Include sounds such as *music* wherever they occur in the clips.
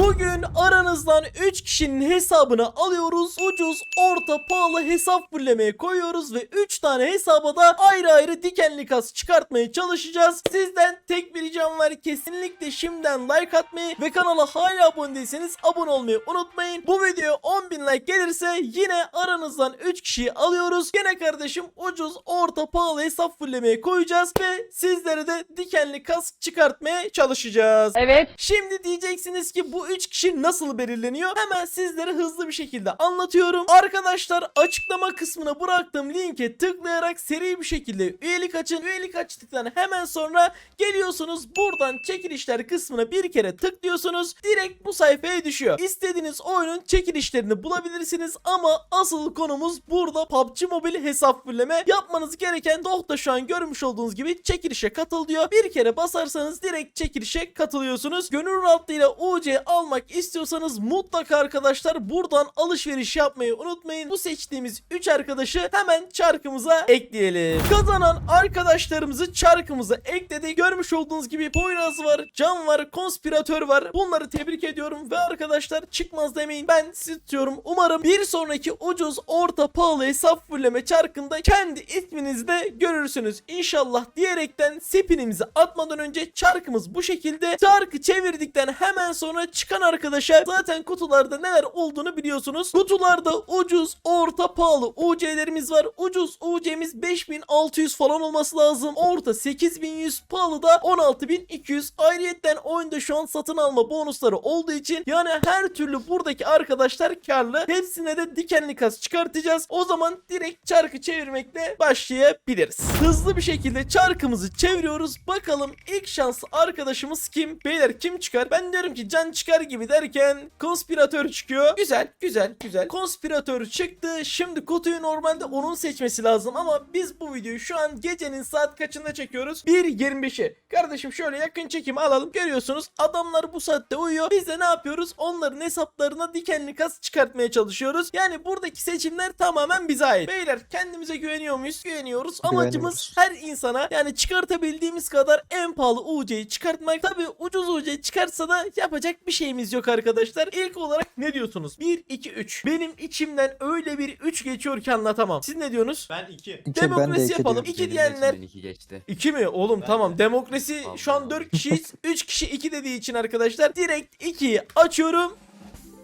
Bugün aranızdan 3 kişinin hesabını alıyoruz. Ucuz, orta, pahalı hesap fullemeye koyuyoruz ve 3 tane hesaba da ayrı ayrı dikenli kas çıkartmaya çalışacağız. Sizden tek bir ricam var. Kesinlikle şimdiden like atmayı ve kanala hala abone değilseniz abone olmayı unutmayın. Bu videoya 10.000 like gelirse yine aranızdan 3 kişiyi alıyoruz. Gene kardeşim ucuz, orta, pahalı hesap fullemeye koyacağız ve sizlere de dikenli kas çıkartmaya çalışacağız. Evet. Şimdi diyeceksiniz ki bu 3 kişi nasıl belirleniyor? Hemen sizlere hızlı bir şekilde anlatıyorum. Arkadaşlar açıklama kısmına bıraktığım linke tıklayarak seri bir şekilde üyelik açın. Üyelik açtıktan hemen sonra geliyorsunuz buradan çekilişler kısmına bir kere tıklıyorsunuz. Direkt bu sayfaya düşüyor. İstediğiniz oyunun çekilişlerini bulabilirsiniz ama asıl konumuz burada PUBG Mobile hesap fulleme. Yapmanız gereken Doh'ta şu an görmüş olduğunuz gibi çekilişe katıl diyor. Bir kere basarsanız direkt çekilişe katılıyorsunuz. Gönül rahatlığıyla UC almak istiyorsanız mutlaka arkadaşlar buradan alışveriş yapmayı unutmayın. Bu seçtiğimiz 3 arkadaşı hemen çarkımıza ekleyelim. Kazanan arkadaşlarımızı çarkımıza ekledik. Görmüş olduğunuz gibi Poyraz var, Can var, Konspiratör var. Bunları tebrik ediyorum ve arkadaşlar çıkmaz demeyin. Ben sizi tutuyorum. Umarım bir sonraki ucuz, orta, pahalı hesap fulleme çarkında kendi isminizde görürsünüz. İnşallah diyerekten sepinimizi atmadan önce çarkımız bu şekilde. Çarkı çevirdikten hemen sonra çıkan arkadaşa zaten kutularda neler olduğunu biliyorsunuz. Kutularda ucuz, orta, pahalı UC'lerimiz var. Ucuz UC'miz 5600 falan olması lazım. Orta 8100, pahalı da 16200. Ayrıyetten oyunda şu an satın alma bonusları olduğu için yani her türlü buradaki arkadaşlar karlı. Hepsine de dikenli kas çıkartacağız. O zaman direkt çarkı çevirmekle başlayabiliriz. Hızlı bir şekilde çarkımızı çeviriyoruz. Bakalım ilk şanslı arkadaşımız kim? Beyler kim çıkar? Ben diyorum ki can çıkar gibi derken konspiratör çıkıyor. Güzel, güzel, güzel. Konspiratör çıktı. Şimdi kutuyu normalde onun seçmesi lazım ama biz bu videoyu şu an gecenin saat kaçında çekiyoruz? 1.25'i. Kardeşim şöyle yakın çekim alalım. Görüyorsunuz adamlar bu saatte uyuyor. Biz de ne yapıyoruz? Onların hesaplarına dikenli kas çıkartmaya çalışıyoruz. Yani buradaki seçimler tamamen bize ait. Beyler kendimize güveniyor muyuz? Güveniyoruz. Amacımız her insana yani çıkartabildiğimiz kadar en pahalı UC'yi çıkartmak. Tabi ucuz UC çıkarsa da yapacak bir şeyimiz yok arkadaşlar. İlk olarak ne diyorsunuz? 1, 2, 3. Benim içimden öyle bir 3 geçiyor ki anlatamam. Siz ne diyorsunuz? Ben 2. İki, ben de Demokrasi iki yapalım. diyorum. 2 Benim diyenler iki geçti. 2 mi? Oğlum Ben tamam. de. Demokrasi şu an Allah 4 kişiyiz. 3 kişi 2 dediği için arkadaşlar direkt 2'yi açıyorum.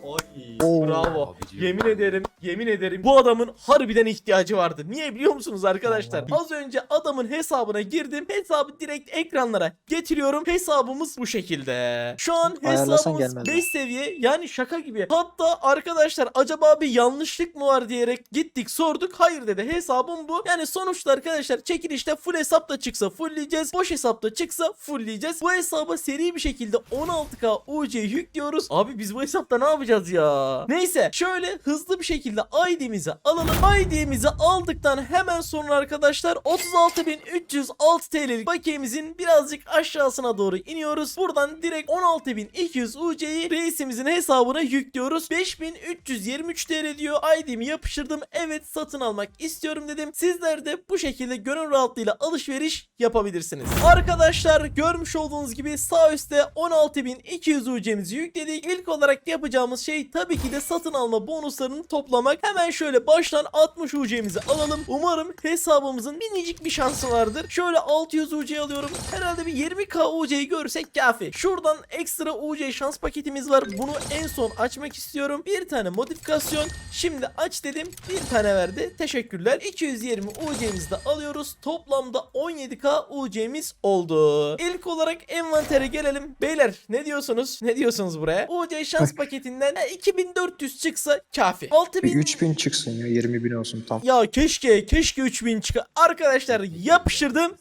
Oy. Bravo. Abicim. Yemin ederim, yemin ederim bu adamın harbiden ihtiyacı vardı. Niye biliyor musunuz arkadaşlar? Allah. Az önce adamın hesabına girdim. Hesabı direkt ekranlara getiriyorum. Hesabımız bu şekilde. Şu an hesabımız gelmez 5 seviye. Yani şaka gibi. Hatta arkadaşlar acaba bir yanlışlık mı var diyerek gittik sorduk. Hayır dedi. Hesabım bu. Yani sonuçta arkadaşlar çekilişte full hesapta çıksa fullleyeceğiz. Boş hesapta çıksa fullleyeceğiz. Bu hesaba seri bir şekilde 16k UC yüklüyoruz. Abi biz bu hesapta ne yapacağız ya? Neyse şöyle hızlı bir şekilde ID'mizi alalım. ID'mizi aldıktan hemen sonra arkadaşlar 36.306 TL'lik bakiyemizin birazcık aşağısına doğru iniyoruz. Buradan direkt 16.200 UC'yi reisimizin hesabına yüklüyoruz. 5323 TL diyor. ID'mi yapıştırdım. Evet satın almak istiyorum dedim. Sizler de bu şekilde gönül rahatlığıyla alışveriş yapabilirsiniz. Arkadaşlar görmüş olduğunuz gibi sağ üstte 16.200 UC'mizi yükledik. İlk olarak yapacağımız şey tabii ki de satın alma bonuslarını toplamak. Hemen şöyle baştan 60 UC'mizi alalım. Umarım hesabımızın minicik bir şansı vardır. Şöyle 600 UC alıyorum. Herhalde bir 20k UC'yi görsek kafi. Şuradan ekstra UC şans paketimiz var. Bunu en son açmak istiyorum. Bir tane modifikasyon. Şimdi aç dedim. Bir tane verdi. Teşekkürler. 220 UC'mizi de alıyoruz. Toplamda 17k UC'miz oldu. İlk olarak envantere gelelim. Beyler ne diyorsunuz? Ne diyorsunuz buraya? UC şans *laughs* paketinden e, 2400 çıksa kafi. Bir 6000 3000 çıksın ya 20 bin olsun tam. ya keşke keşke 3000 çıka. Arkadaşlar yapıştırdım.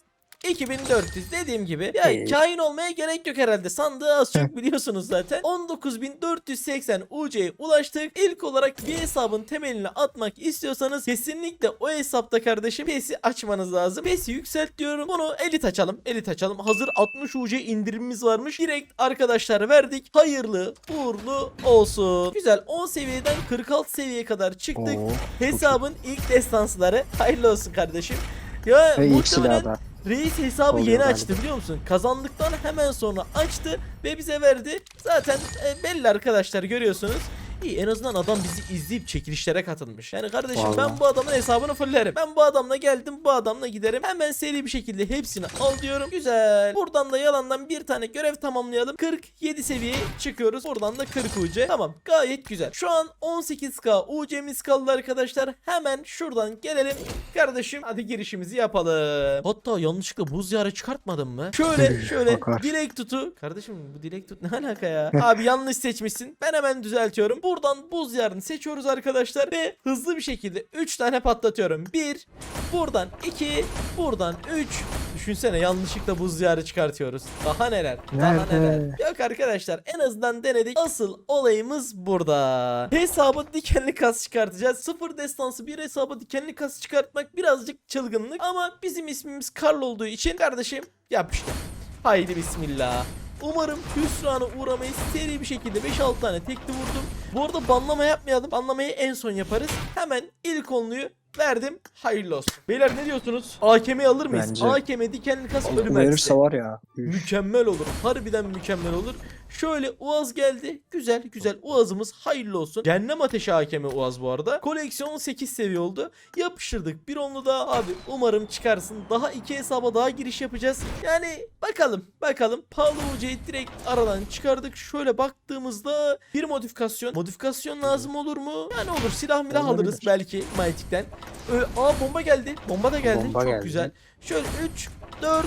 2400 dediğim gibi ya kain olmaya gerek yok herhalde. Sandığı az çok biliyorsunuz zaten. 19480 UC'ye ulaştık. İlk olarak bir hesabın temelini atmak istiyorsanız kesinlikle o hesapta kardeşim PES'i açmanız lazım. PES'i yükselt diyorum. Bunu elit açalım elit açalım. Hazır 60 UC indirimimiz varmış. Direkt arkadaşlar verdik. Hayırlı uğurlu olsun. Güzel 10 seviyeden 46 seviyeye kadar çıktık. Oo. Hesabın ilk destansları. Hayırlı olsun kardeşim. Ya Ve muhtemelen. Reis hesabı Oluyor yeni galiba. açtı biliyor musun? Kazandıktan hemen sonra açtı ve bize verdi. Zaten e, belli arkadaşlar görüyorsunuz. İyi en azından adam bizi izleyip çekilişlere katılmış. Yani kardeşim ben Vallahi. bu adamın hesabını fullerim. Ben bu adamla geldim bu adamla giderim. Hemen seri bir şekilde hepsini al diyorum. Güzel. Buradan da yalandan bir tane görev tamamlayalım. 47 seviyeye çıkıyoruz. Buradan da 40 UC. Tamam gayet güzel. Şu an 18k UC'miz kaldı arkadaşlar. Hemen şuradan gelelim. Kardeşim hadi girişimizi yapalım. Hatta yanlışlıkla buz yarı çıkartmadım mı? Şöyle şöyle Bakar. dilek tutu. Kardeşim bu dilek tut ne alaka ya? Abi yanlış seçmişsin. Ben hemen düzeltiyorum. Buradan buz yarını seçiyoruz arkadaşlar ve hızlı bir şekilde 3 tane patlatıyorum. 1 buradan 2 buradan 3 Düşünsene yanlışlıkla buz yarı çıkartıyoruz. Daha neler? Daha Nerede? neler? Yok arkadaşlar en azından denedik. Asıl olayımız burada. Hesabı dikenli kas çıkartacağız. Sıfır destansı bir hesabı dikenli kas çıkartmak birazcık çılgınlık. Ama bizim ismimiz Karl olduğu için kardeşim yap işte. Haydi bismillah. Umarım hüsrana uğramayı seri bir şekilde 5-6 tane tekli vurdum. Bu arada banlama yapmayalım. Banlamayı en son yaparız. Hemen ilk onluyu verdim. Hayırlı olsun. Beyler ne diyorsunuz? AKM'yi alır mıyız? Bence. AKM dikenli kas ölüm elçisi. Verirse var ya. üf. Mükemmel olur. Harbiden mükemmel olur. Şöyle Uaz geldi. Güzel güzel. Uaz'ımız hayırlı olsun. Cehennem ateşi hakemi Uaz bu arada. Koleksiyon 8 seviye oldu. Yapıştırdık. Bir onlu daha abi. Umarım çıkarsın. Daha iki hesaba daha giriş yapacağız. Yani bakalım. Bakalım. Pahalı UC'yi direkt aradan çıkardık. Şöyle baktığımızda bir modifikasyon. Modifikasyon lazım olur mu? Yani olur. Silah milah Olabilir. alırız belki Mytik'ten. Ee, aa bomba geldi. Bomba da geldi. Bomba Çok geldi. güzel. Şöyle 3, 4,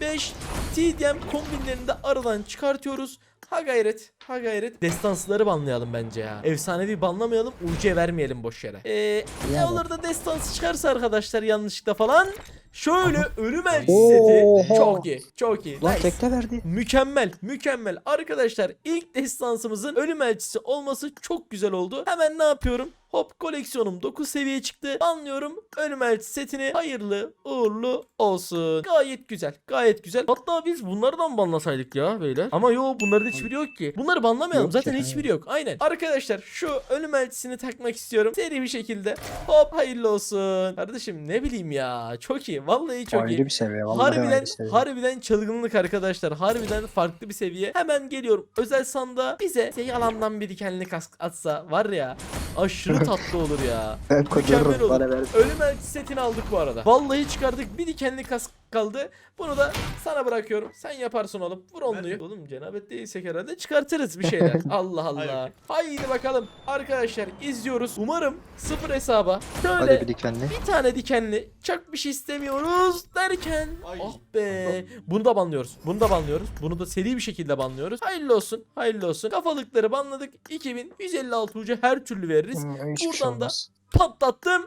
5 TDM kombinlerini de aradan çıkartıyoruz. Ha gayret, ha gayret. Destansları banlayalım bence ya. Efsanevi banlamayalım, UC vermeyelim boş yere. Ee, ne olur da destansı çıkarsa arkadaşlar yanlışlıkla falan. Şöyle ölüm Oha. seti. Çok iyi, çok iyi. Lan Nice. tekte verdi. Mükemmel, mükemmel. Arkadaşlar ilk destansımızın ölüm elçisi olması çok güzel oldu. Hemen ne yapıyorum? Hop koleksiyonum 9 seviye çıktı. Anlıyorum ölüm setini hayırlı uğurlu olsun. Gayet güzel, gayet güzel. Hatta biz bunlardan banlasaydık ya böyle. Ama yo bunların hiçbiri yok ki. Bunları banlamayalım Yok zaten ki, hiçbiri yok. Aynen. Arkadaşlar şu ölüm elçisini takmak istiyorum. Seri bir şekilde. Hop hayırlı olsun. Kardeşim ne bileyim ya. Çok iyi. Vallahi çok iyi. Ayrı bir seviye. Vallahi Harbiden seviye. harbiden çılgınlık arkadaşlar. Harbiden farklı bir seviye. Hemen geliyorum. Özel sanda bize bize yalandan bir dikenli kask atsa var ya aşırı *laughs* tatlı olur ya. Ben Mükemmel olur. Bana ver. Ölüm elçisi setini aldık bu arada. Vallahi çıkardık. Bir dikenli kask kaldı. Bunu da sana bırakıyorum. Sen yaparsın oğlum. Vur onluyu. Oğlum cenabet değilsek herhalde çıkartırız bir şeyler. *laughs* Allah Allah. Haydi bakalım. Arkadaşlar izliyoruz. Umarım sıfır hesaba. Şöyle Hadi bir dikenli. bir tane dikenli çok bir şey istemiyoruz derken Ay. ah be bunu da banlıyoruz bunu da banlıyoruz bunu da seri bir şekilde banlıyoruz hayırlı olsun hayırlı olsun kafalıkları banladık 2156 ucu her türlü veririz Hmm, hiçbir şey Buradan da- olmaz. patlattım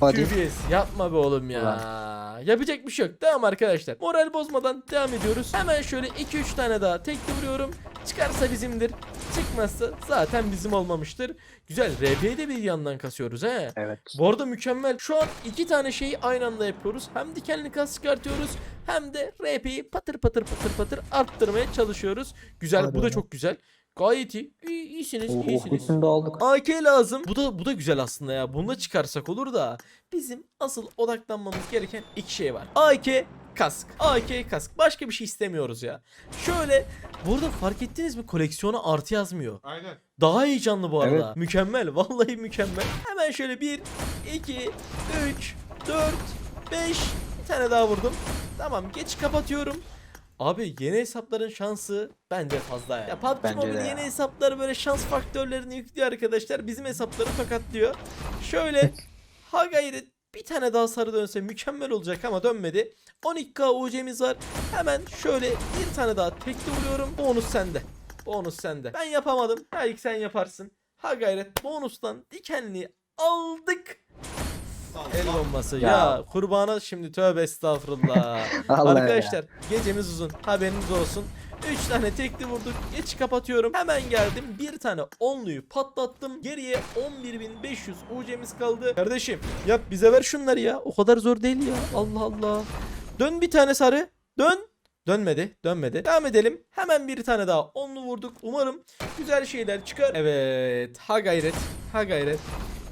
Hadi. QBS yapma be oğlum ya yapacak bir şey yok devam arkadaşlar moral bozmadan devam ediyoruz hemen şöyle 2-3 tane daha tekli vuruyorum çıkarsa bizimdir çıkmazsa zaten bizim olmamıştır güzel RP'yi de bir yandan kasıyoruz he Evet. bu arada mükemmel. Şu an iki tane şeyi aynı anda yapıyoruz. Hem dikenli kas çıkartıyoruz hem de RP'yi patır patır patır patır arttırmaya çalışıyoruz. Güzel Hadi bu da çok güzel. Gayet iyi. İyi iyisiniz Oh, iyisiniz. bütün de aldık. AK lazım. Bu da bu da güzel aslında ya. Bunu da çıkarsak olur da bizim asıl odaklanmamız gereken iki şey var. AK kask. AK kask. Başka bir şey istemiyoruz ya. Şöyle burada fark ettiniz mi koleksiyona artı yazmıyor. Aynen. Daha heyecanlı bu arada. Evet. Mükemmel. Vallahi mükemmel. Hemen şöyle 1, 2, 3, 4, 5. Bir tane daha vurdum. Tamam geç kapatıyorum. Abi yeni hesapların şansı bence fazla ya. Ya PUBG Bence Mobile yeni ya. hesapları böyle şans faktörlerini yüklüyor arkadaşlar. Bizim hesapları tokatlıyor. Şöyle *laughs* ha gayret bir tane daha sarı dönse mükemmel olacak ama dönmedi. 12k UC'miz var. Hemen şöyle bir tane daha tekli vuruyorum. Bonus sende. Bonus sende. Ben yapamadım. Belki sen yaparsın. Ha gayret bonustan dikenli aldık. El bombası. Ya, Ya. kurbana şimdi tövbe estağfurullah. *laughs* Arkadaşlar gecemiz uzun. Haberiniz olsun. 3 tane tekli vurduk. Geç kapatıyorum. Hemen geldim. Bir tane onluyu patlattım. Geriye 11.500 UC'miz kaldı. Kardeşim yap bize ver şunları ya. O kadar zor değil ya. Allah Allah. Dön bir tane sarı. Dön. Dönmedi. Dönmedi. Devam edelim. Hemen bir tane daha onlu vurduk. Umarım güzel şeyler çıkar. Evet. Ha gayret. Ha gayret.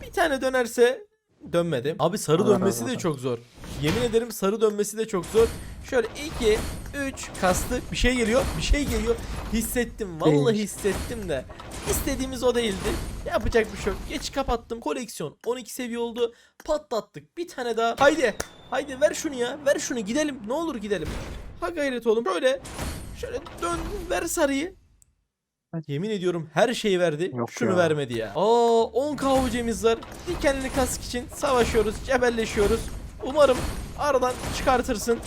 Bir tane dönerse dönmedi. Abi sarı Allah dönmesi de çok zor. Yemin ederim sarı dönmesi de çok zor. Şöyle 2 3 kastı bir şey geliyor. Bir şey geliyor. Hissettim. Vallahi hissettim de. İstediğimiz o değildi. Yapacak bir şey yok. Geç kapattım. Koleksiyon 12 seviye oldu. Patlattık. Bir tane daha. Haydi. Haydi ver şunu ya. Ver şunu gidelim. Ne olur gidelim. Ha gayret oğlum. Böyle şöyle dön ver sarıyı. Hadi. Yemin ediyorum her şeyi verdi. Yok Şunu ya. vermedi ya. Aa 10 kavucemiz var. Dikenli kask için savaşıyoruz, cebelleşiyoruz. Umarım aradan çıkartırsın.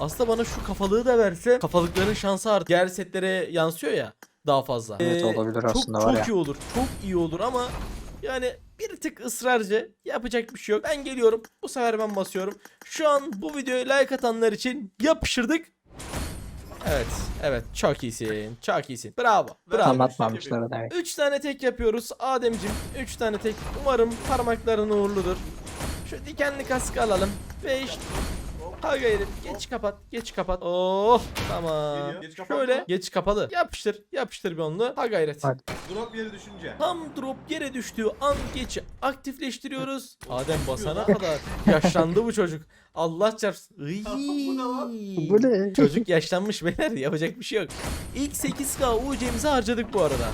Aslında bana şu kafalığı da verse kafalıkların şansı artık. Diğer setlere yansıyor ya daha fazla. Evet, Ee, olabilir çok, aslında, çok var ya. iyi olur. Çok iyi olur ama yani bir tık ısrarcı. Yapacak bir şey yok. Ben geliyorum. Bu sefer ben basıyorum. Şu an bu videoya like atanlar için yapıştırdık. Evet. Evet. Çok iyisin. Çok iyisin. Bravo. Bravo. Anlatmamışlar demek. 3 tane tek yapıyoruz. Ademcim 3 tane tek. Umarım parmakların uğurludur. Şu dikenli kaskı alalım. 5 Ha gayret. Geç kapat. Geç kapat. Oh tamam. Geç kapat Şöyle mı? geç kapalı. Yapıştır. Yapıştır bir onu. Ha gayret. Hadi. Drop yeri düşünce. Tam drop yere düştüğü an geçi aktifleştiriyoruz. Adem basana kadar yaşlandı bu çocuk. Allah çarpsın. Iy. Bu ne lan? Bu ne? Çocuk yaşlanmış beyler yapacak bir şey yok. İlk 8K UC'mizi harcadık bu arada.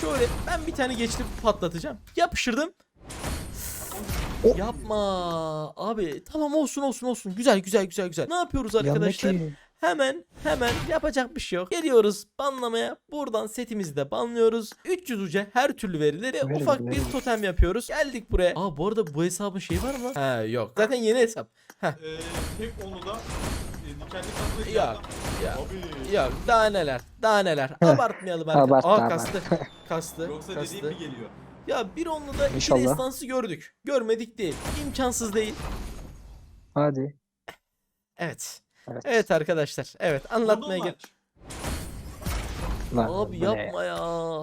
Şöyle ben bir tane geçtim patlatacağım. Yapıştırdım. O- Yapma abi tamam olsun olsun olsun güzel güzel güzel güzel ne yapıyoruz arkadaşlar Yandaki. Hemen hemen yapacak bir şey yok geliyoruz banlamaya buradan setimizi de banlıyoruz 300 uca her türlü verilir ve ufak bir totem yapıyoruz geldik buraya aa bu arada bu hesabın şeyi var mı he yok zaten yeni hesap Ee, tek onu da e, dikenli kaslı Yok, yok. Abi. Yok daha neler daha neler abartmayalım arkadaşlar. Abartma, Aa abartma. kastı kastı Yoksa kastı. dediğim mi geliyor? Ya bir onlu da iki İnşallah. destansı gördük. Görmedik değil. İmkansız değil. Hadi. Evet. Evet. Evet arkadaşlar. Evet anlatmaya gel. Lan, Abi bu ne? yapma ya.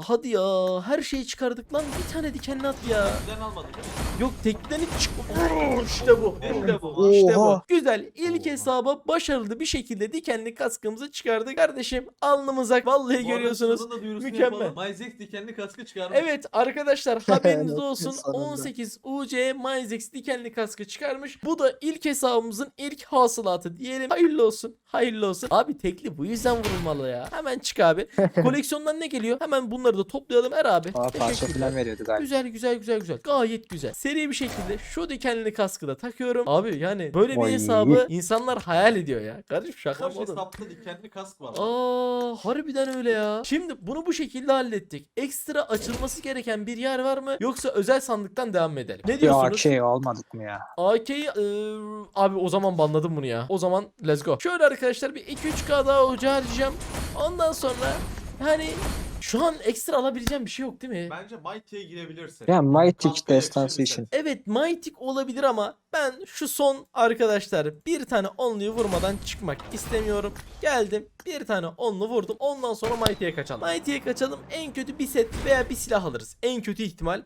Hadi ya. Her şeyi çıkardık lan. Bir tane dikenli at ya. Bizden almadın değil mi? Yok tekten hiç çık. Oo, İşte bu. İşte bu. İşte bu. Oha. Güzel. İlk Oha. hesaba başarılı bir şekilde dikenli kaskımızı çıkardık. Kardeşim alnımıza vallahi Bu arada görüyorsunuz. sonunda duyurusunu Mükemmel. yapalım. Myzex dikenli kaskı çıkarmış. Evet arkadaşlar *laughs* haberiniz Evet, olsun. sonunda. 18 UC Myzex dikenli kaskı çıkarmış. Bu da ilk hesabımızın ilk hasılatı diyelim. Hayırlı olsun. Hayırlı olsun. Abi tekli bu yüzden vurulmalı ya. Hemen çık abi. *laughs* Koleksiyondan ne geliyor? Hemen bunları da toplayalım. Ver abi. Aa parça falan veriyordu galiba. Güzel güzel güzel güzel. Gayet güzel. Seri bir şekilde şu dikenli kaskı da takıyorum. Abi yani böyle bir Vay. hesabı insanlar hayal ediyor ya. Kardeşim şaka Boş mı oğlum? hesapta dikenli kask var. Aa harbiden öyle ya. Şimdi bunu bu şekilde hallettik. Ekstra açılması gereken bir yer var mı? Yoksa özel sandıktan devam mı edelim? Ne Ya diyorsunuz? şey almadık mı ya? AK'yi eee, abi o zaman banladım bunu ya. O zaman let's go. Şöyle arkadaşlar bir 2-3K daha harcayacağım. Ondan sonra yani şu an ekstra alabileceğim bir şey yok değil mi? Bence Mighty'ye girebilirsin. Ya Kampaya destansı için. Evet Mythic olabilir ama ben şu son arkadaşlar bir tane onluyu vurmadan çıkmak istemiyorum. Geldim bir tane onlu vurdum ondan sonra Mighty'ye kaçalım. Mighty'ye kaçalım en kötü bir set veya bir silah alırız. En kötü ihtimal.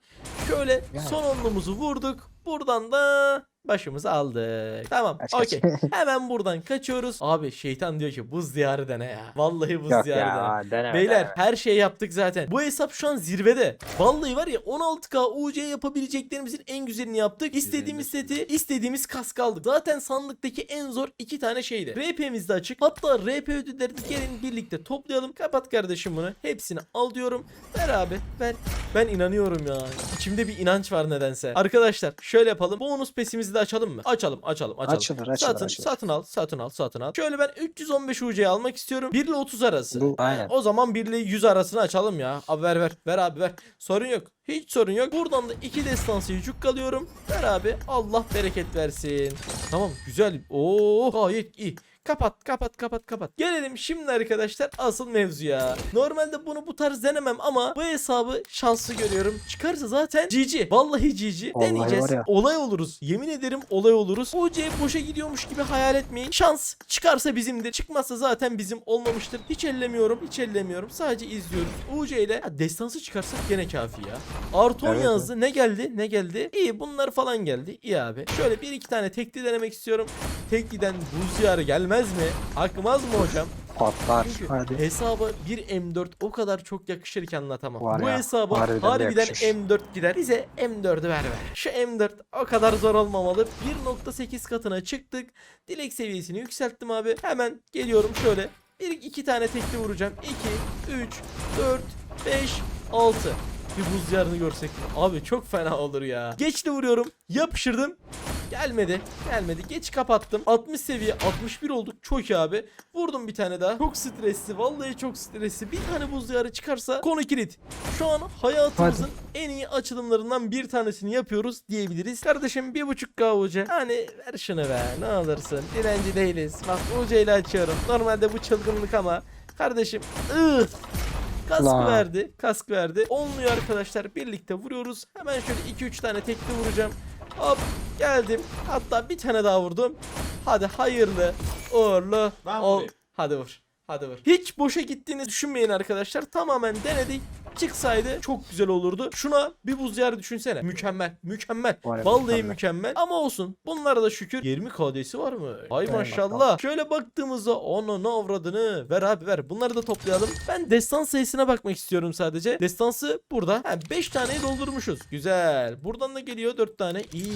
Şöyle son onlumuzu vurduk. Buradan da başımızı aldık. Tamam okey. *laughs* Hemen buradan kaçıyoruz. Abi şeytan diyor ki buz diyarı dene ya. Vallahi buz Yok diyarı dene. deneme. Beyler deneme. her şeyi yaptık zaten. Bu hesap şu an zirvede. Vallahi var ya 16K UC yapabileceklerimizin en güzelini yaptık. İstediğimiz seti, istediğimiz kask aldık. Zaten sandıktaki en zor iki tane şeydi. RP'miz de açık. Hatta RP ödüllerini gelin birlikte toplayalım. Kapat kardeşim bunu. Hepsini al diyorum. Ver abi ver. Ben inanıyorum ya. İçimde bir inanç var nedense. Arkadaşlar şöyle yapalım. Bonus pesimizi de açalım mı? Açalım açalım açalım. Açılır açılır Satın, açılır. satın al, satın al, satın al. Şöyle ben 315 UC'yi almak istiyorum. 1 ile 30 arası. Bu- aynen. O zaman 1 ile 100 arasını açalım ya. Abi ver ver. Ver abi ver. Sorun yok. Hiç sorun yok. Buradan da 2 destansı yücük alıyorum. Ver abi. Allah bereket versin. Tamam güzel. Oo gayet iyi. Kapat kapat kapat kapat. Gelelim şimdi arkadaşlar asıl mevzuya. Normalde bunu bu tarz denemem ama bu hesabı şanslı görüyorum. Çıkarsa zaten GG. Vallahi GG. Vallahi Deneyeceğiz. Olay oluruz. Yemin ederim olay oluruz. UC boşa gidiyormuş gibi hayal etmeyin. Şans çıkarsa bizimdir. Çıkmazsa zaten bizim olmamıştır. Hiç ellemiyorum. Hiç ellemiyorum. Sadece izliyoruz. UC ile ya destansı çıkarsak gene kafi ya. Arton Evet, yazdı. Ne geldi? Ne geldi? İyi bunlar falan geldi. İyi abi. Şöyle bir iki tane tekli denemek istiyorum. Tekliden buz diyarı gelmez mi? Akmaz mı hocam? Patlar. Çünkü Hadi. hesaba bir M4 o kadar çok yakışır ki anlatamam. Var Bu ya, hesaba harbiden de harbiden, yakışır. M4 gider. Bize M4'ü ver ver. Şu M4 o kadar zor olmamalı. 1.8 katına çıktık. Dilek seviyesini yükselttim abi. Hemen geliyorum şöyle. Bir iki tane tekli vuracağım. 2, 3, 4, 5, 6. Bir buz yarını görsek. Abi çok fena olur ya. Geçti vuruyorum. Yapıştırdım. Gelmedi. Gelmedi. Geç kapattım. 60 seviye 61 olduk. Çok iyi abi. Vurdum bir tane daha. Çok stresli. Vallahi çok stresli. Bir tane buz diyarı çıkarsa konu kilit. Şu an hayatımızın en iyi açılımlarından bir tanesini yapıyoruz diyebiliriz. Kardeşim bir buçuk K UC. Hani ver şunu be ne alırsın. Direnci değiliz. Bak UC ile açıyorum. Normalde bu çılgınlık ama. Kardeşim ıh. Kask Lan. verdi. Kask verdi. Olmuyor arkadaşlar. Birlikte vuruyoruz. Hemen şöyle 2-3 tane tekli vuracağım. Hop geldim. Hatta bir tane daha vurdum. Hadi hayırlı uğurlu Ben ol. vurayım. Hadi vur. Hadi vur. Hiç boşa gittiğini düşünmeyin arkadaşlar. Tamamen denedik. Çıksaydı çok güzel olurdu. Şuna bir buz yer düşünsene. Mükemmel. Mükemmel. Vallahi mükemmel. mükemmel. Ama olsun. Bunlara da şükür 20 KD'si var mı? Ay Ver maşallah. bakalım. Şöyle baktığımızda onu ne avradını. Ver abi ver. Bunları da toplayalım. Ben destan sayısına bakmak istiyorum sadece. Destansı burada. 5 taneyi doldurmuşuz. Güzel. Buradan da geliyor 4 tane. İyi.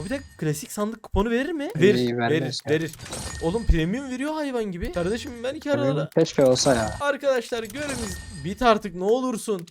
O bir de klasik sandık kuponu verir mi? İyi, Verir. vermez Verir. ya. Verir. Oğlum premium veriyor hayvan gibi. Kardeşim ben iki aralara. Keşke olsa ya. Arkadaşlar görevimiz bit artık ne olursun.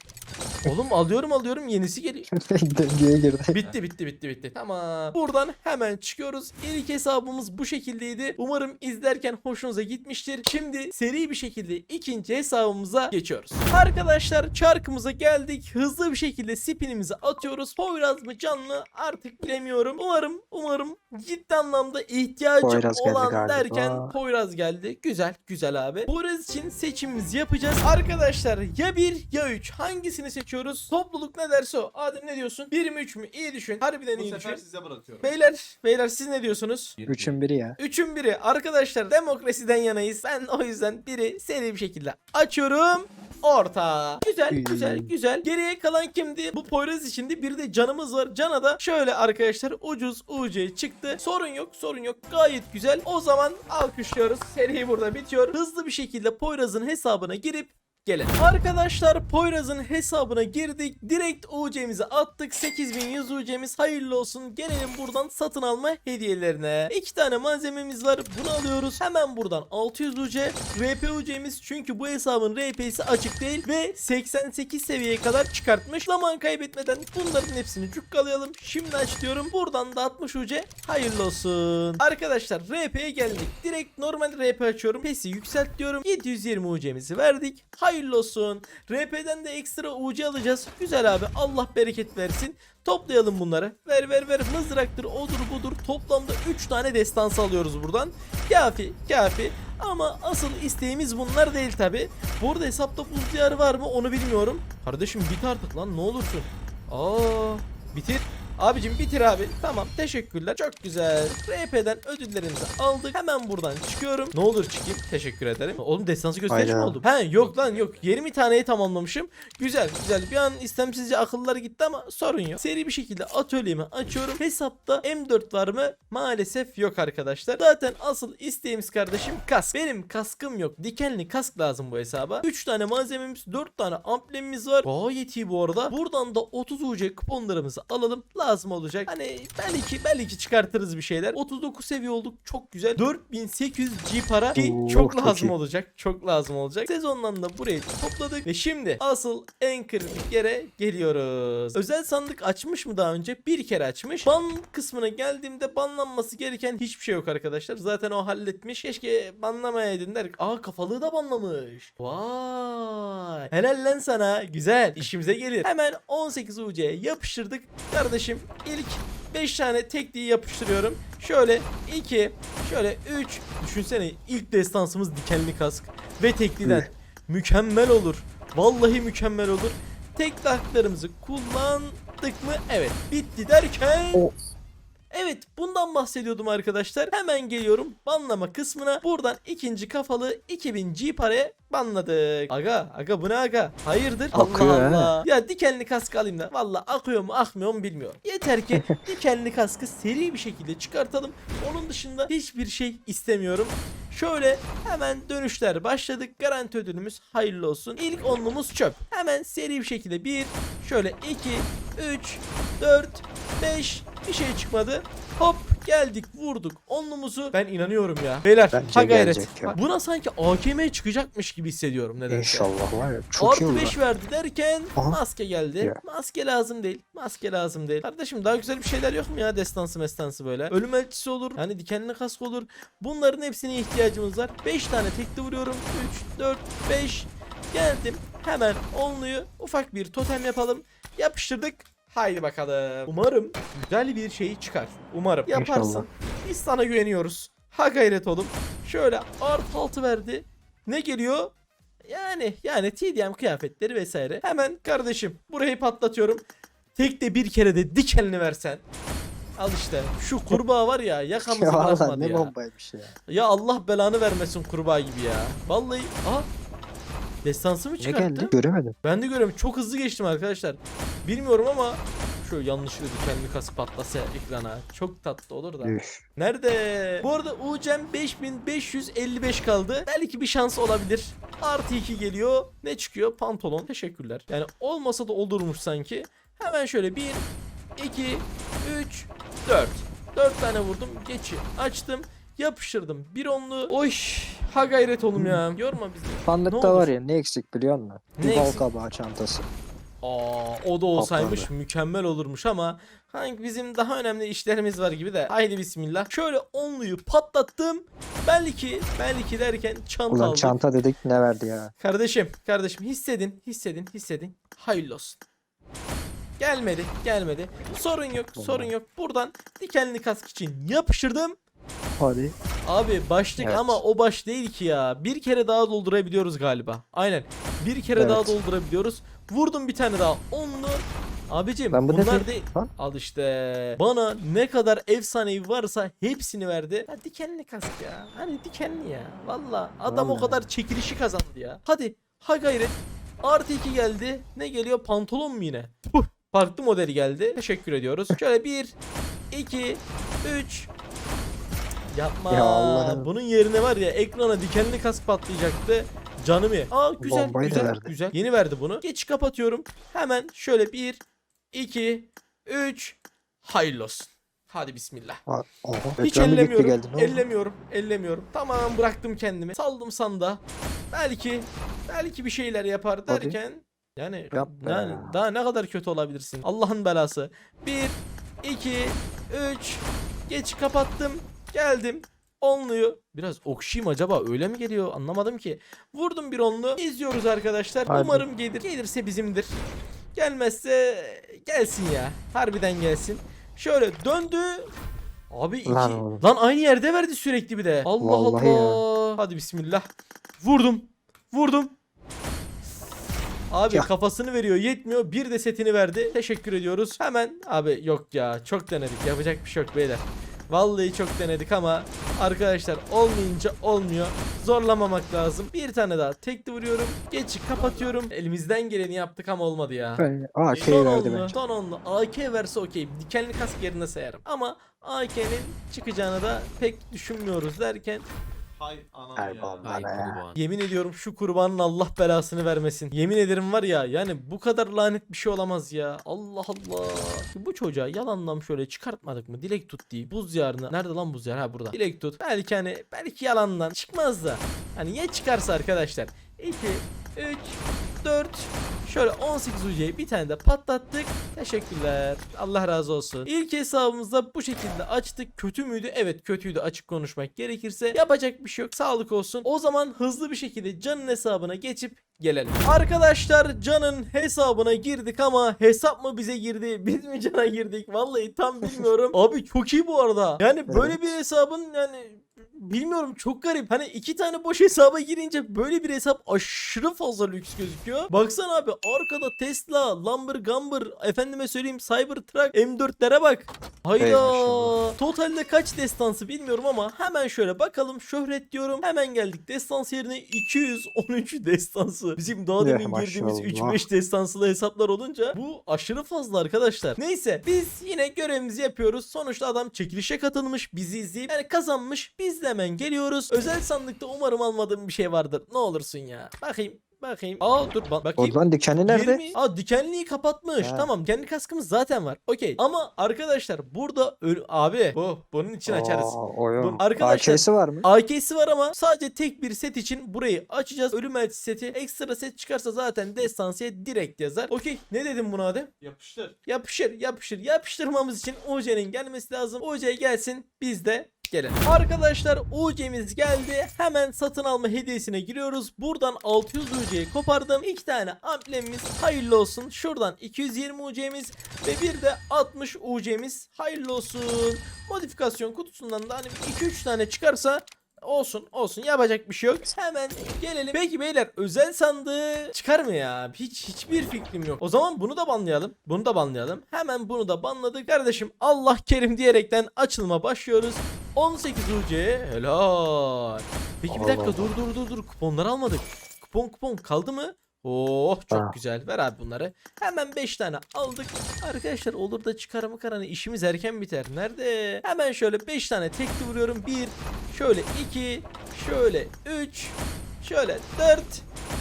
Oğlum alıyorum alıyorum yenisi geliyor. *laughs* Girdi. Bitti bitti bitti bitti. Tamam. Buradan hemen çıkıyoruz. İlk hesabımız bu şekildeydi. Umarım izlerken hoşunuza gitmiştir. Şimdi seri bir şekilde ikinci hesabımıza geçiyoruz. Arkadaşlar çarkımıza geldik. Hızlı bir şekilde spinimizi atıyoruz. Poyraz mı canlı artık bilemiyorum. Umarım umarım ciddi anlamda ihtiyacım Poyraz olan derken Poyraz geldi. Güzel güzel abi. Poyraz için seçimimizi yapacağız. Arkadaşlar ya 1 ya 3 hangisini seçiyoruz? Topluluk ne derse o. Adem ne diyorsun? 1 mi 3 mü? İyi düşün. Harbiden Bu iyi sefer düşün. size bırakıyorum. Beyler, beyler siz ne diyorsunuz? Üçün biri ya. Üçün biri. Arkadaşlar demokrasiden yanayız. Ben o yüzden biri seri bir şekilde açıyorum. Orta. Güzel, güzel, güzel. Geriye kalan kimdi? Bu Poyraz içindi. Bir de canımız var. Cana da şöyle arkadaşlar ucuz UC çıktı. Sorun yok, sorun yok. Gayet güzel. O zaman alkışlıyoruz. Seri burada bitiyor. Hızlı bir şekilde Poyraz'ın hesabına girip Gelelim. Arkadaşlar Poyraz'ın hesabına girdik. Direkt UC'mizi attık. 8100 UC'miz hayırlı olsun. Gelelim buradan satın alma hediyelerine. İki tane malzememiz var. Bunu alıyoruz. Hemen buradan 600 UC. RP UC'miz çünkü bu hesabın RP'si açık değil ve 88 seviyeye kadar çıkartmış. Zaman kaybetmeden bunların hepsini cukkalayalım. Şimdi aç diyorum. Buradan da 60 UC. Hayırlı olsun. Arkadaşlar RP'ye geldik. Direkt normal RP açıyorum. PES'i yükselt diyorum. 720 UC'mizi verdik. Hayırlı olsun. RP'den de ekstra UC alacağız. Güzel abi. Allah bereket versin. Toplayalım bunları. Ver ver ver. Mızraktır, odur budur. Toplamda 3 tane destansı alıyoruz buradan. Kafi, kafi. Ama asıl isteğimiz bunlar değil tabi. Burada hesapta buz diyarı var mı onu bilmiyorum. Kardeşim bit artık lan ne olursun. Aa, bitir. Abicim bitir abi. Tamam teşekkürler. Çok güzel. RP'den ödüllerimizi aldık. Hemen buradan çıkıyorum. Ne olur çıkayım. Teşekkür ederim. Oğlum destansı gösteriş mi oldu? He yok lan yok. 20 taneyi tamamlamışım. Güzel güzel. Bir an istemsizce akıllar gitti ama sorun yok. Seri bir şekilde atölyemi açıyorum. Hesapta M4 var mı? Maalesef yok arkadaşlar. Zaten asıl isteğimiz kardeşim kask. Benim kaskım yok. Dikenli kask lazım bu hesaba. 3 tane malzememiz, 4 tane amblemimiz var. Gayet iyi bu arada. Buradan da 30 UC kuponlarımızı alalım. Lazım olacak. Hani belki belki çıkartırız bir şeyler. 39 seviye olduk. Çok güzel. 4800 G para ki Oo, çok çok lazım iyi. olacak. Çok lazım olacak. Sezondan da burayı topladık ve şimdi asıl en kritik yere geliyoruz. Özel sandık açmış mı daha önce? Bir kere açmış. Ban kısmına geldiğimde banlanması gereken hiçbir şey yok arkadaşlar. Zaten o halletmiş. Keşke banlamayaydın der. Aa kafalığı da banlamış. Vay. Helal lan sana. Güzel. İşimize gelir. Hemen 18 UC'ye yapıştırdık. Kardeşim ilk 5 tane tekliği yapıştırıyorum. Şöyle 2, şöyle 3. Düşünsene ilk destansımız dikenli kask ve tekliden. Üh. Mükemmel olur. Vallahi mükemmel olur. Tek haklarımızı kullandık mı? Evet. Bitti derken O- Evet bundan bahsediyordum arkadaşlar. Hemen geliyorum banlama kısmına. Buradan ikinci kafalı 2000 G paraya banladık. Aga aga bu ne aga? Hayırdır? Akıyor Allah. Allah. Ya dikenli kask alayım da. Valla akıyor mu akmıyor mu bilmiyorum. Yeter ki *laughs* dikenli kaskı seri bir şekilde çıkartalım. Onun dışında hiçbir şey istemiyorum. Şöyle hemen dönüşler başladık. Garanti ödülümüz hayırlı olsun. İlk onlumuz çöp. Hemen seri bir şekilde 1, şöyle 2, 3, 4, 5 bir şey çıkmadı. Hop geldik vurduk onlumuzu. Ben inanıyorum ya. Beyler Bence ha gayret. ya. Buna sanki AKM çıkacakmış gibi hissediyorum nedense. İnşallah var ya. Çok iyi Artı olur. 5 verdi derken Aha. maske geldi. Ya. Maske lazım değil. Maske lazım değil. Kardeşim daha güzel bir şeyler yok mu ya destansı mestansı böyle? Ölüm elçisi olur. Yani dikenli kask olur. Bunların hepsine ihtiyacımız var. 5 tane tekli vuruyorum. 3, 4, 5. Geldim. Hemen onluyu ufak bir totem yapalım. Yapıştırdık. Haydi bakalım. Umarım güzel bir şey çıkar. Umarım. Yaparsın. İnşallah. Biz sana güveniyoruz. Ha gayret oğlum. Şöyle artı altı verdi. Ne geliyor? Yani yani TDM kıyafetleri vesaire. Hemen kardeşim burayı patlatıyorum. Tek de bir kere de dikenli versen. Al işte şu kurbağa var ya yakamızı *laughs* Ya bırakmadı ne ya. bombaymış ya. Ya Allah belanı vermesin kurbağa gibi ya. Vallahi aha. Destansı mı Ne çıkarttı? geldi göremedim. Ben de görüyorum. Çok hızlı geçtim arkadaşlar. Bilmiyorum ama şu yanlışlıkla dikenli kask patlasa ekrana. Çok tatlı olur da. Üf. Nerede? Bu arada UCEM 5555 kaldı. Belki bir şans olabilir. Artı 2 geliyor. Ne çıkıyor? Pantolon. Teşekkürler. Yani olmasa da olurmuş sanki. Hemen şöyle 1, 2, 3, 4. 4 tane vurdum. Geçi açtım. Yapıştırdım. Bir onlu. Oy. Ha gayret oğlum ya. *laughs* Yorma bizi. Ne Sandıkta var ya ne eksik biliyor musun? Ne Bir bal eksik? kabağı çantası. Aa, o da olsaymış Patladı. mükemmel olurmuş ama hangi bizim daha önemli işlerimiz var gibi de. Haydi bismillah. Şöyle onluyu patlattım. Belki belki derken çanta Ulan aldık. çanta dedik ne verdi ya. Kardeşim, kardeşim hissedin, hissedin, hissedin. Hayırlı olsun. Gelmedi, gelmedi. Sorun yok, sorun yok. Buradan dikenli kask için yapıştırdım. Hadi. Abi başlık Evet. ama o baş değil ki ya. Bir kere daha doldurabiliyoruz galiba. Aynen. Bir kere daha Evet. doldurabiliyoruz. Vurdum bir tane daha. Onlu. Abicim Ben bu bunlar değil. Lan. Al işte. Bana ne kadar efsanevi varsa hepsini verdi. Ya dikenli kask ya. Hani dikenli ya. Valla adam o Vallahi. kadar çekilişi kazandı ya. Hadi. Ha gayret. Artı 2 geldi. Ne geliyor? Pantolon mu yine? Puh. Farklı modeli geldi. Teşekkür ediyoruz. Şöyle 1, 2, 3. Yapma. Ya Allah'ım. Bunun yerine var ya ekrana dikenli kask patlayacaktı. Canım ye. Aa güzel Bombayı güzel verdi. güzel. Yeni verdi bunu. Geç kapatıyorum. Hemen şöyle 1, 2, 3. Hayırlı olsun. Hadi bismillah. Oha. Hiç ekranı gitti ellemiyorum. geldi, ne oldu? ellemiyorum. Ellemiyorum. Tamam bıraktım kendimi. Saldım sanda. Belki belki bir şeyler yapar Hadi. derken yani Yapma yani ya. daha ne kadar kötü olabilirsin? Allah'ın belası. 1 2 3 Geç kapattım. Geldim. Onluyu. Biraz okşayım acaba öyle mi geliyor anlamadım ki. Vurdum bir onlu. İzliyoruz arkadaşlar. Hadi. Umarım gelir. Gelirse bizimdir. Gelmezse gelsin ya. Harbiden gelsin. Şöyle döndü. Abi iki. Lan Lan, aynı yerde verdi sürekli bir de. Allah Vallahi Allah. Hadi bismillah. Vurdum. Vurdum. Abi Ya. kafasını veriyor yetmiyor. Bir de setini verdi. Teşekkür ediyoruz. Hemen abi yok ya çok denedik. Yapacak bir şey yok beyler. Vallahi çok denedik ama arkadaşlar olmayınca olmuyor. Zorlamamak lazım. Bir tane daha tekli vuruyorum. Geçi kapatıyorum. Elimizden geleni yaptık ama olmadı ya. Ben AK Son verdi onlu, bence. son onlu. AK verse okey. Dikenli kask yerine sayarım. Ama AK'nin çıkacağını da pek düşünmüyoruz derken Hay anam ya. Bana kurban. yemin ediyorum şu kurbanın Allah belasını vermesin. Yemin ederim var ya yani bu kadar lanet bir şey olamaz ya. Allah Allah. Bu çocuğa yalandan şöyle çıkartmadık mı? Dilek tut diye. Buz yarını. Nerede lan buz yarı? Ha burada. Dilek tut. Belki hani belki yalandan çıkmaz da. Hani ya çıkarsa arkadaşlar. 2 3 4 Şöyle 18 UC'yi bir tane de patlattık. Teşekkürler. Allah razı olsun. İlk hesabımızda bu şekilde açtık. Kötü müydü? Evet kötüydü açık konuşmak gerekirse. Yapacak bir şey yok. Sağlık olsun. O zaman hızlı bir şekilde Can'ın hesabına geçip gelelim. Arkadaşlar Can'ın hesabına girdik ama hesap mı bize girdi? *laughs* Biz mi Can'a girdik? Vallahi tam bilmiyorum. *laughs* Abi çok iyi bu arada. Yani böyle bir hesabın yani bilmiyorum çok garip. Hani iki tane boş hesaba girince böyle bir hesap aşırı fazla lüks gözüküyor. Baksana abi arkada Tesla, Lamborghini, efendime söyleyeyim Cybertruck, M4'lere bak. Hayda. Totalde kaç destansı bilmiyorum ama hemen şöyle bakalım. Şöhret diyorum. Hemen geldik destans yerine 213 destansı. Bizim daha Ya, demin girdiğimiz maşallah. 3-5 destansılı hesaplar olunca bu aşırı fazla arkadaşlar. Neyse biz yine görevimizi yapıyoruz. Sonuçta adam çekilişe katılmış. Bizi izleyip yani kazanmış. Biz de hemen geliyoruz. Özel sandıkta umarım almadığım bir şey vardır. Ne olursun ya. Bakayım. Bakayım. Aa dur bak bakayım. Oradan dikeni nerede? 20 Aa dikenliği kapatmış. Ha. Tamam kendi kaskımız zaten var. Okey. Ama arkadaşlar burada ölü... abi bu bunun için açarız. Aa, oyun. Bu- arkadaşlar- AK'si var mı? AK'si var ama sadece tek bir set için burayı açacağız. Ölüm elçisi seti. Ekstra set çıkarsa zaten destansiye direkt yazar. Okey. Ne dedim buna Adem? Yapıştır. Yapışır yapışır. Yapıştırmamız için UC'nin gelmesi lazım. UC gelsin biz de gelelim. Arkadaşlar UC'miz geldi. Hemen satın alma hediyesine giriyoruz. Buradan 600 UC'yi kopardım. 2 tane amblemimiz hayırlı olsun. Şuradan 220 UC'miz ve bir de 60 UC'miz hayırlı olsun. Modifikasyon kutusundan da hani 2-3 tane çıkarsa Olsun olsun yapacak bir şey yok. Hemen gelelim. Peki beyler özel sandığı çıkar mı ya? Hiç hiçbir fikrim yok. O zaman bunu da banlayalım. Bunu da banlayalım. Hemen bunu da banladık. Kardeşim Allah kerim diyerekten açılıma başlıyoruz. 18 UC helal. Peki bir dakika dur dur dur dur. Kuponları almadık. Kupon kupon kaldı mı? Oh çok Ha. güzel. Ver abi bunları. Hemen 5 tane aldık. Arkadaşlar olur da çıkarımı karanı işimiz erken biter. Nerede? Hemen şöyle 5 tane tekli vuruyorum. 1 şöyle 2 şöyle 3 şöyle 4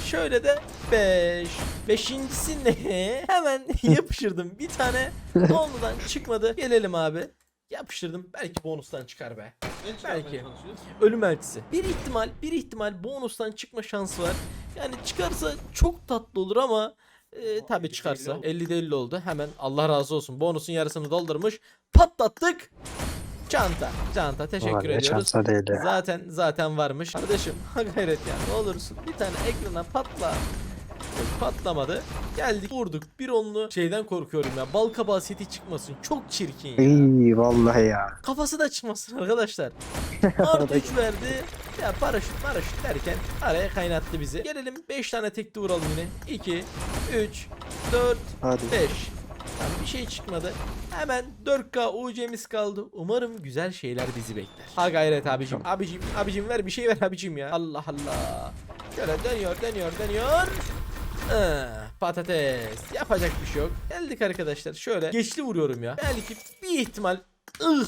şöyle de 5 Beşincisi ne? *laughs* Hemen *laughs* yapıştırdım bir tane. *laughs* Ondan çıkmadı. Gelelim abi. Yapıştırdım. Belki bonustan çıkar be. Belki. Ölüm elçisi. Bir ihtimal, bir ihtimal bonustan çıkma şansı var. Yani çıkarsa çok tatlı olur ama e, tabii 50 çıkarsa oldu. 50 50 oldu. Hemen Allah razı olsun. Bonusun yarısını doldurmuş. Patlattık. Çanta. Çanta. Teşekkür Ulan ne ediyoruz. değil ya. Zaten zaten varmış. Kardeşim ha gayret ya ne olursun bir tane ekrana patla. Yok, patlamadı. Geldik vurduk. Bir onlu şeyden korkuyorum ya. Bal kabağı seti çıkmasın. Çok çirkin ya. İyi vallahi ya. Kafası da çıkmasın arkadaşlar. *laughs* Artı 3 verdi. Ya paraşüt paraşüt derken araya kaynattı bizi. Gelelim 5 tane tekli vuralım yine. 2, 3, 4, Hadi. 5. Tamam, bir şey çıkmadı. Hemen 4K UC'miz kaldı. Umarım güzel şeyler bizi bekler. Ha gayret abicim. Abicim, abicim ver bir şey ver abicim ya. Allah Allah. Şöyle dönüyor, dönüyor, dönüyor. Ah, patates. Yapacak bir şey yok. Geldik arkadaşlar. Şöyle geçli vuruyorum ya. Belki bir ihtimal ıh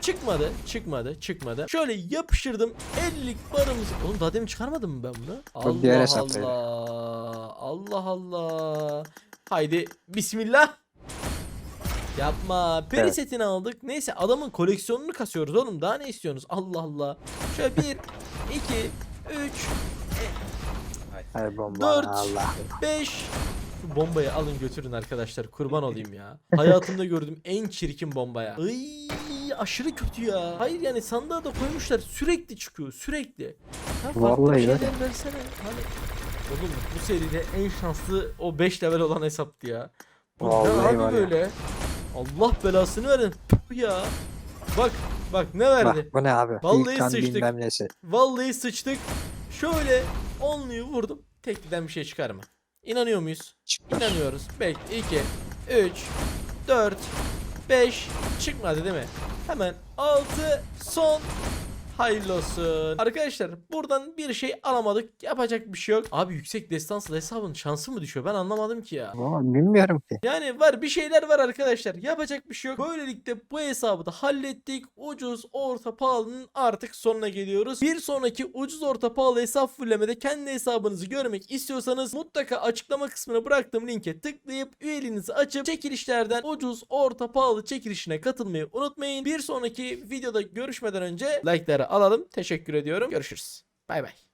Çıkmadı, çıkmadı, çıkmadı. Şöyle yapıştırdım. 50'lik barımızı. Oğlum daha demin çıkarmadım mı ben bunu? Allah. Allah. Allah Allah. Haydi bismillah. Yapma. Peri Evet. setini aldık. Neyse adamın koleksiyonunu kasıyoruz oğlum. Daha ne istiyorsunuz? Allah Allah. Şöyle 1, 2, 3, Hay bomba. Dört. Allah. 5 Şu bombayı alın götürün arkadaşlar kurban olayım ya. Hayatımda gördüğüm en çirkin bombaya. Iy, aşırı kötü ya. Hayır yani sandığa da koymuşlar sürekli çıkıyor sürekli. Ha, Vallahi şeyler versene. Hani Oğlum bu seride en şanslı o 5 level olan hesaptı ya. Bu ne Vallahi abi var ya. böyle? Allah belasını verin. Puh ya. Bak bak ne verdi? Bak bu ne abi? Vallahi İlkan sıçtık. Vallahi sıçtık. Şöyle onluyu vurdum. Tekliden bir şey çıkar mı? İnanıyor muyuz? İnanıyoruz. Bekle 2, 3, 4, 5 çıkmadı değil mi? Hemen 6 son Hayırlı olsun. Arkadaşlar buradan bir şey alamadık. Yapacak bir şey yok. Abi yüksek destanslı hesabın şansı mı düşüyor? Ben anlamadım ki ya. Valla bilmiyorum ki. Yani var bir şeyler var arkadaşlar. Yapacak bir şey yok. Böylelikle bu hesabı da hallettik. Ucuz orta pahalının artık sonuna geliyoruz. Bir sonraki ucuz orta pahalı hesap fullemede kendi hesabınızı görmek istiyorsanız mutlaka açıklama kısmına bıraktığım linke tıklayıp üyeliğinizi açıp çekilişlerden ucuz orta pahalı çekilişine katılmayı unutmayın. Bir sonraki videoda görüşmeden önce like'ları alalım. Teşekkür ediyorum. Görüşürüz. Bay bay.